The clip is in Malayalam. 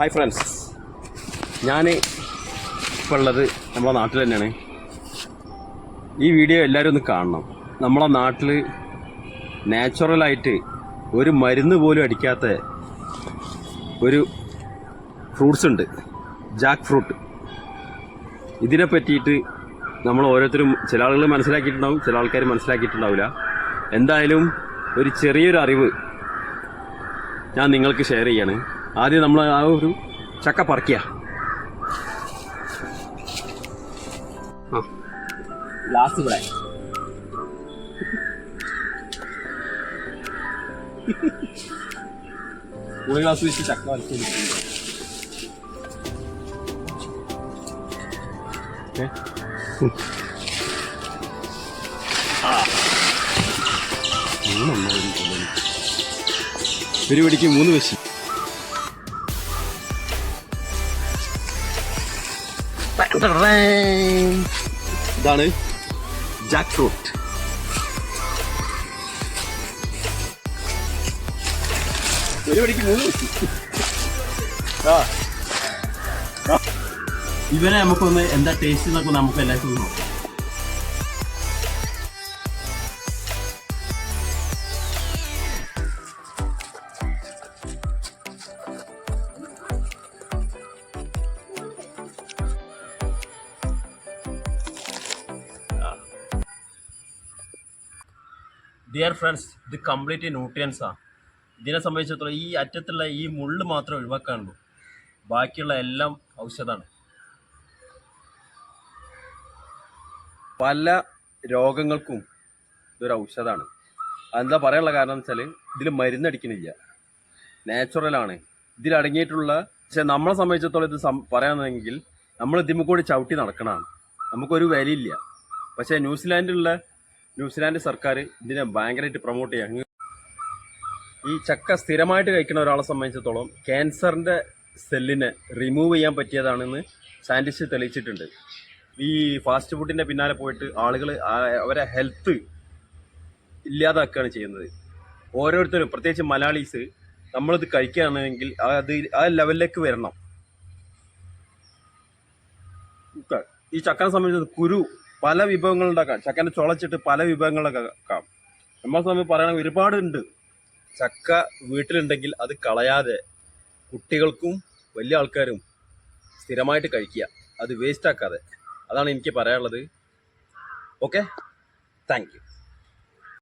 ഹായ് ഫ്രണ്ട്സ് ഞാൻ ഇപ്പോൾ ഉള്ളത് നമ്മളെ നാട്ടിൽ തന്നെയാണ്. ഈ വീഡിയോ എല്ലാവരും ഒന്ന് കാണണം. നമ്മളെ നാട്ടിൽ നാച്ചുറലായിട്ട് ഒരു മരുന്ന് പോലും അടിക്കാത്ത ഒരു ഫ്രൂട്ട്സ് ഉണ്ട്. ജാക്ക് ഫ്രൂട്ട് ഇതിനെ പറ്റിയിട്ട് നമ്മൾ ഓരോരുത്തരും ചില ആളുകൾ മനസ്സിലാക്കിയിട്ടുണ്ടാവും ചില ആൾക്കാർ മനസ്സിലാക്കിയിട്ടുണ്ടാവില്ല. എന്തായാലും ഒരു ചെറിയൊരു അറിവ് ഞാൻ നിങ്ങൾക്ക് ഷെയർ ചെയ്യാണ്. ആദ്യം നമ്മൾ ആ ഒരു ചക്ക പറിക്കുക ലാസ്റ്റ് ഒരു ചക്ക വരച്ചു പിടിക്ക് മൂന്ന് വെച്ച്. ഇതാണ് ജാക്ക് ഫ്രൂട്ട് ഒരു മൂന്ന് ആ. ഇവനെ നമുക്കൊന്ന് എന്താ ടേസ്റ്റ് എന്നൊക്കെ നമുക്ക് എല്ലാവർക്കും നോക്കാം. ഡിയർ ഫ്രണ്ട്സ് ഇത് കംപ്ലീറ്റ് ന്യൂട്രിയൻസാണ് ഇതിനെ സംബന്ധിച്ചിടത്തോളം ഈ അറ്റത്തുള്ള ഈ മുള്ളു മാത്രമേ ഒഴിവാക്കാനുള്ളൂ. ബാക്കിയുള്ള എല്ലാം ഔഷധമാണ്. പല രോഗങ്ങൾക്കും ഇതൊരു ഔഷധമാണ്. അതെന്താ പറയാനുള്ള കാരണം എന്ന് വെച്ചാൽ ഇതിൽ മരുന്നടിക്കണില്ല നാച്ചുറലാണ് ഇതിലടങ്ങിയിട്ടുള്ള പക്ഷെ നമ്മളെ സംബന്ധിച്ചിടത്തോളം ഇത് സം പറയാമെന്നെങ്കിൽ നമ്മൾ ഇതിമ്മ കൂടി ചവിട്ടി നടക്കണതാണ്. നമുക്കൊരു വിലയില്ല. പക്ഷേ ന്യൂസിലാൻഡിലുള്ള ന്യൂസിലാൻഡ് സർക്കാർ ഇതിനെ ഭയങ്കരമായിട്ട് പ്രൊമോട്ട് ചെയ്യാം. അങ്ങ് ഈ ചക്ക സ്ഥിരമായിട്ട് കഴിക്കുന്ന ഒരാളെ സംബന്ധിച്ചിടത്തോളം ക്യാൻസറിന്റെ സെല്ലിനെ റിമൂവ് ചെയ്യാൻ പറ്റിയതാണെന്ന് സയന്റിസ്റ്റ് തെളിയിച്ചിട്ടുണ്ട്. ഈ ഫാസ്റ്റ് ഫുഡിന്റെ പിന്നാലെ പോയിട്ട് ആളുകൾ അവരെ ഹെൽത്ത് ഇല്ലാതാക്കുകയാണ് ചെയ്യുന്നത്. ഓരോരുത്തരും പ്രത്യേകിച്ച് മലയാളീസ് നമ്മളിത് കഴിക്കുകയാണെങ്കിൽ അത് ആ ലെവലിലേക്ക് വരണം. ഈ ചക്കനെ സംബന്ധിച്ച് കുരു പല വിഭവങ്ങളുണ്ടാക്കാം ചക്കനെ ചുളച്ചിട്ട് പല വിഭവങ്ങളൊക്കെ ആക്കാം നമ്മളെ സമയം പറയണ ഒരുപാടുണ്ട്. ചക്ക വീട്ടിലുണ്ടെങ്കിൽ അത് കളയാതെ കുട്ടികൾക്കും വലിയ ആൾക്കാരും സ്ഥിരമായിട്ട് കഴിക്കുക. അത് വേസ്റ്റ് ആക്കാതെ. അതാണ് എനിക്ക് പറയാനുള്ളത്. Okay thank